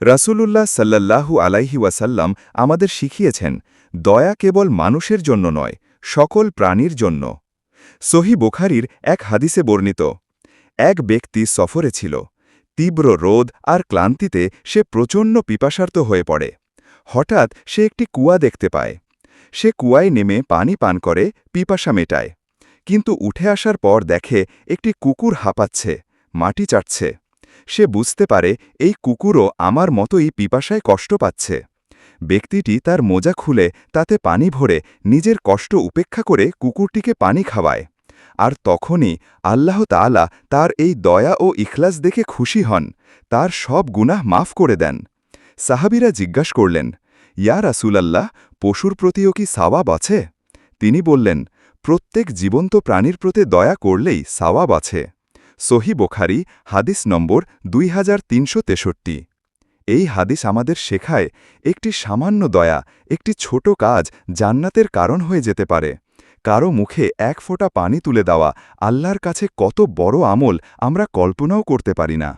রাসূলুল্লাহ সাল্লাল্লাহু আলাইহি ওয়াসাল্লাম আমাদের শিখিয়েছেন, দয়া কেবল মানুষের জন্য নয়, সকল প্রাণীর জন্য। সহি বোখারির এক হাদিসে বর্ণিত, এক ব্যক্তি সফরে ছিল, তীব্র রোদ আর ক্লান্তিতে সে প্রচণ্ড পিপাসার্ত হয়ে পড়ে। হঠাৎ সে একটি কুয়া দেখতে পায়। সে কুয়ায় নেমে পানি পান করে, পিপাসা মেটায়। কিন্তু উঠে আসার পর দেখে একটি কুকুর হাঁপাচ্ছে, মাটি চাটছে। সে বুঝতে পারে এই কুকুরও আমার মতোই পিপাসায় কষ্ট পাচ্ছে। ব্যক্তিটি তার মোজা খুলে তাতে পানি ভরে নিজের কষ্ট উপেক্ষা করে কুকুরটিকে পানি খাওয়ায়। আর তখনই আল্লাহ তাআলা তার এই দয়া ও ইখলাস দেখে খুশি হন, তার সব গুনাহ মাফ করে দেন। সাহাবিরা জিজ্ঞাসা করলেন, ইয়া রাসূলাল্লাহ, পশুর প্রতিও কি সাওয়াব আছে? তিনি বললেন, প্রত্যেক জীবন্ত প্রাণীর প্রতি দয়া করলেই সাওয়াব আছে। সহি বোখারি, হাদিস নম্বর দুই হাজার তিনশো তেষট্টি। এই হাদিস আমাদের শেখায় একটি সামান্য দয়া, একটি ছোট কাজ জান্নাতের কারণ হয়ে যেতে পারে। কারও মুখে এক ফোঁটা পানি তুলে দেওয়া আল্লাহর কাছে কত বড় আমল আমরা কল্পনাও করতে পারি না।